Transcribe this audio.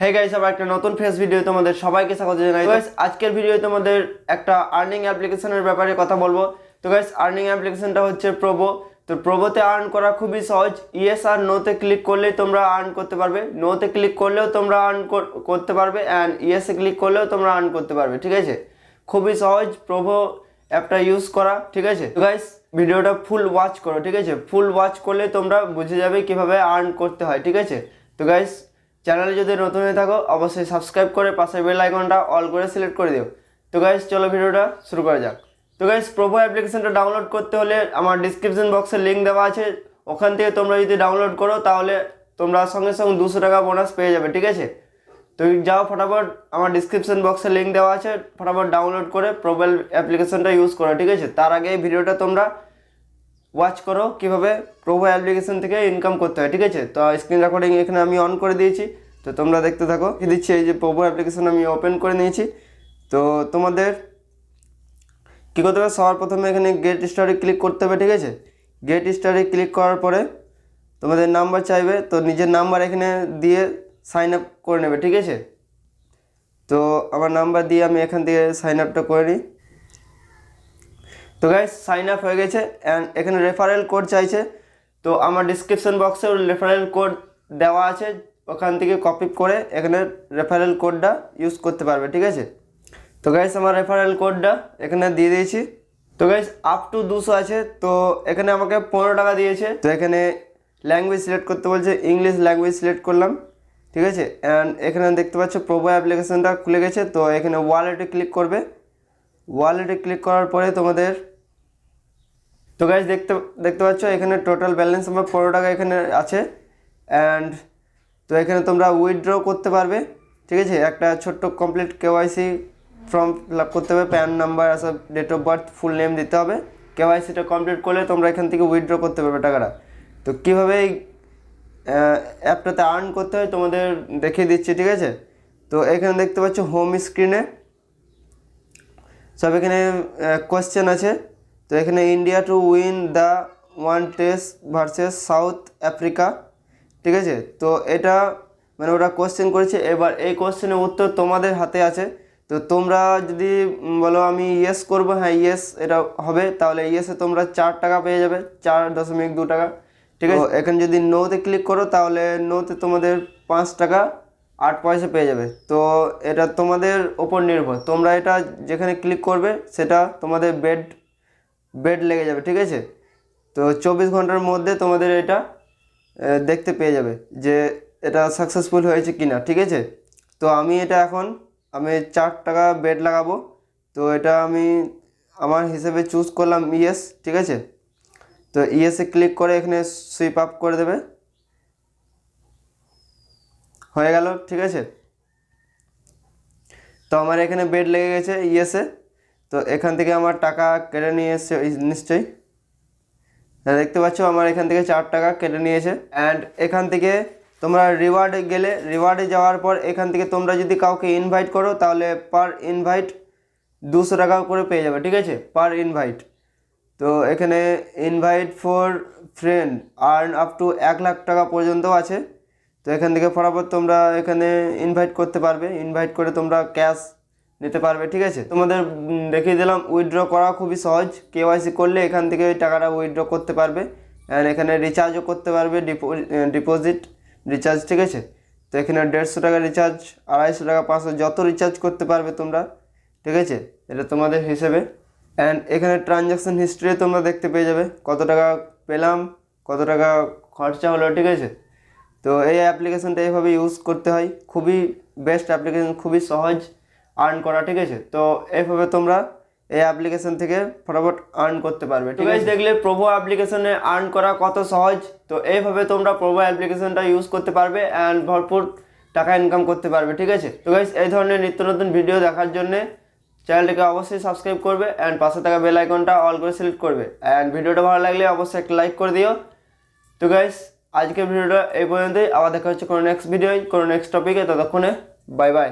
Hey guys আবার একটা নতুন ফেস ভিডিও তোমাদের সবাইকে স্বাগত জানাই। গাইস আজকের ভিডিও তোমাদের একটা আর্নিং অ্যাপ্লিকেশনের ব্যাপারে কথা বলব। তো গাইস আর্নিং অ্যাপ্লিকেশনটা হচ্ছে প্রোবো তো প্রোবোতে আর্ন করা খুবই সহজ। ইয়েস আর নোতে ক্লিক করলেই তোমরা আর্ন করতে পারবে। নোতে ক্লিক করলেও তোমরা আর্ন করতে পারবে অ্যান্ড ইয়েসে ক্লিক করলেও তোমরা আর্ন করতে পারবে, ঠিক আছে? খুবই সহজ প্রোভো অ্যাপটা ইউজ করা, ঠিক আছে? তো গাইস ভিডিওটা ফুল ওয়াচ করো, ঠিক আছে? ফুল ওয়াচ করলে তোমরা বুঝে যাবে কীভাবে আর্ন করতে হয়, ঠিক আছে? তো গাইস চ্যানেলে যদি নতুন হয়ে থাকো, অবশ্যই সাবস্ক্রাইব করে পাশের বেল আইকনটা অল করে সিলেক্ট করে দিও। তো গাইস চলো ভিডিওটা শুরু করা যাক। তো গাইস প্রোভো অ্যাপ্লিকেশনটা ডাউনলোড করতে হলে আমার ডিসক্রিপশন বক্সে লিঙ্ক দেওয়া আছে। ওখান থেকে তোমরা যদি ডাউনলোড করো, তাহলে তোমরা সঙ্গে সঙ্গে দুশো টাকা বোনাস পেয়ে যাবে, ঠিক আছে? তো যাও ফটাফট, আমার ডিসক্রিপশন বক্সে লিঙ্ক দেওয়া আছে। ফটাফট ডাউনলোড করে প্রোবাইল অ্যাপ্লিকেশনটা ইউজ করো, ঠিক আছে? তার আগে এই ভিডিওটা তোমরা ওয়াচ করো কীভাবে প্রোভো অ্যাপ্লিকেশন থেকে ইনকাম করতে হয়, ঠিক আছে? তো স্ক্রিন রেকর্ডিং এখানে আমি অন করে দিয়েছি। তো তোমরা দেখতে থাকো। দিচ্ছি, এই যে প্রোভো অ্যাপ্লিকেশন আমি ওপেন করে নিয়েছি। তো তোমাদের কী করতে হবে? সবার প্রথমে এখানে গেট স্টারে ক্লিক করতে হবে, ঠিক আছে? গেট স্টারে ক্লিক করার পরে তোমাদের নাম্বার চাইবে। তো নিজের নাম্বার এখানে দিয়ে সাইন আপ করে নেবে, ঠিক আছে? তো আমার নাম্বার দিয়ে আমি এখান থেকে সাইন আপটা করে নিই। তো গাইস সাইন আপ হয়ে গেছে অ্যান্ড এখানে রেফারেল কোড চাইছে। তো আমার ডিসক্রিপশন বক্সে রেফারেল কোড দেওয়া আছে। ওখান থেকে কপি করে এখানে রেফারেল কোডটা ইউজ করতে পারবে, ঠিক আছে? তো গাইস আমার রেফারেল কোডটা এখানে দিয়ে দিয়েছি। তো গাইস আপ টু দুশো আছে। তো এখানে আমাকে পনেরো টাকা দিয়েছে। তো এখানে ল্যাঙ্গুয়েজ সিলেক্ট করতে বলছে ইংলিশ ল্যাঙ্গুয়েজ সিলেক্ট করলাম, ঠিক আছে? অ্যান্ড এখানে দেখতে পাচ্ছ প্রোবো অ্যাপ্লিকেশনটা খুলে গেছে। তো এখানে ওয়ালেটে ক্লিক করবে। ওয়ালেটে ক্লিক করার পরে তোমাদের তো গাইজ দেখতে দেখতে পাচ্ছ, এখানে টোটাল ব্যালেন্স আমার পনেরো টাকা এখানে আছে। অ্যান্ড তো এখানে তোমরা উইথড্র করতে পারবে, ঠিক আছে? একটা ছোট্ট complete KYC form fill up করতে হবে প্যান নাম্বার আসব date of birth full name দিতে হবে। কেওয়াইসিটা কমপ্লিট করলে তোমরা এখান থেকে উইথড্র করতে পারবে টাকাটা। তো কীভাবে এই অ্যাপটাতে আর্ন করতে হয় তোমাদের দেখিয়ে দিচ্ছি, ঠিক আছে? তো এখানে দেখতে পাচ্ছ হোম স্ক্রিনে সব এখানে কোয়েশ্চেন আছে। তো এখানে India to win the one test versus South Africa ঠিক আছে? তো এটা মানে ওরা কোশ্চেন করেছে এবার এই কোশ্চেনের উত্তর তোমাদের হাতে আছে। তো তোমরা যদি বলো আমি ইয়েস করব হ্যাঁ ইয়েস এটা হবে তাহলে ইয়েসে তোমরা চার টাকা পেয়ে যাবে চার দশমিক দু টাকা ঠিক আছে? এখানে যদি নোতে ক্লিক করো তাহলে নোতে তোমাদের পাঁচ টাকা আট পয়সা পেয়ে যাবে। তো এটা তোমাদের ওপর নির্ভর তোমরা এটা যেখানে ক্লিক করবে সেটা তোমাদের বেড বেড লেগে যাবে, ঠিক আছে? তো চব্বিশ ঘণ্টার মধ্যে তোমাদের এটা দেখতে পেয়ে যাবে যে এটা সাকসেসফুল হয়েছে কি না ঠিক আছে? তো আমি এটা এখন, আমি চার টাকা বেড লাগাবো, তো এটা আমি আমার হিসেবে চুজ করলাম ইয়েস, ঠিক আছে? তো ইয়েসে ক্লিক করে এখানে সুইপ আপ করে দেবে। হয়ে গেল, ঠিক আছে? তো আমার এখানে বেড লেগে গেছে ইয়েসে তো এখান থেকে আমার টাকা কেটে নিয়ে এসছে নিশ্চয়ই। দেখতে পাচ্ছ আমার এখান থেকে চার টাকা কেটে নিয়েছে অ্যান্ড এখান থেকে তোমরা রিওয়ার্ডে গেলে রিওয়ার্ডে যাওয়ার পর এখান থেকে তোমরা যদি কাউকে ইনভাইট করো, তাহলে পার ইনভাইট দুশো টাকা করে পেয়ে যাবে, ঠিক আছে? পার ইনভাইট তো এখানে invite for friend earn up to এক লাখ টাকা পর্যন্ত আছে। তো এখান থেকে ফটাফট তোমরা এখানে ইনভাইট করতে পারবে। ইনভাইট করে তোমরা ক্যাশ নিতে পারবে, ঠিক আছে? তোমাদের দেখিয়ে দিলাম উইথড্র করা খুবই সহজ। কেওয়াইসি করলে এখান থেকে টাকাটা উইথড্র করতে পারবে। অ্যান্ড এখানে রিচার্জও করতে পারবে ডিপোজিট রিচার্জ ঠিক আছে? তো এখানে দেড়শো টাকা রিচার্জ আড়াইশো টাকা, পাঁচশো, যত রিচার্জ করতে পারবে তোমরা, ঠিক আছে? এটা তোমাদের হিসেবে। অ্যান্ড এখানে ট্রানজ্যাকশন হিস্ট্রি তোমরা দেখতে পেয়ে যাবে। কত টাকা পেলাম, কত টাকা খরচা হলো, ঠিক আছে? তো এই অ্যাপ্লিকেশনটা এইভাবে ইউজ করতে হয়। খুবই বেস্ট অ্যাপ্লিকেশন খুবই সহজ। আর্ন করা ঠিক আছে? তো এইভাবে তোমরা এই অ্যাপ্লিকেশন থেকে ফটাফট আর্ন করতে পারবে ঠিক আছে? দেখলে প্রভো অ্যাপ্লিকেশনে আর্ন করা কত সহজ? তো এইভাবে তোমরা প্রভো অ্যাপ্লিকেশনটা ইউজ করতে পারবে অ্যান্ড ভরপুর টাকা ইনকাম করতে পারবে ঠিক আছে? তো গাইস এই ধরনের নিত্য নতুন ভিডিও দেখার জন্য চ্যানেলটিকে অবশ্যই সাবস্ক্রাইব করবে অ্যান্ড পাশে থাকা বেল আইকনটা অল করে সিলেক্ট করবে। অ্যান্ড ভিডিওটা ভালো লাগলে অবশ্যই একটা লাইক করে দিও। তো গাইস আজকের ভিডিওটা এই পর্যন্তই। আবার দেখা হচ্ছে কোনো নেক্সট ভিডিও কোনো নেক্সট টপিকে ততক্ষণে বাই বাই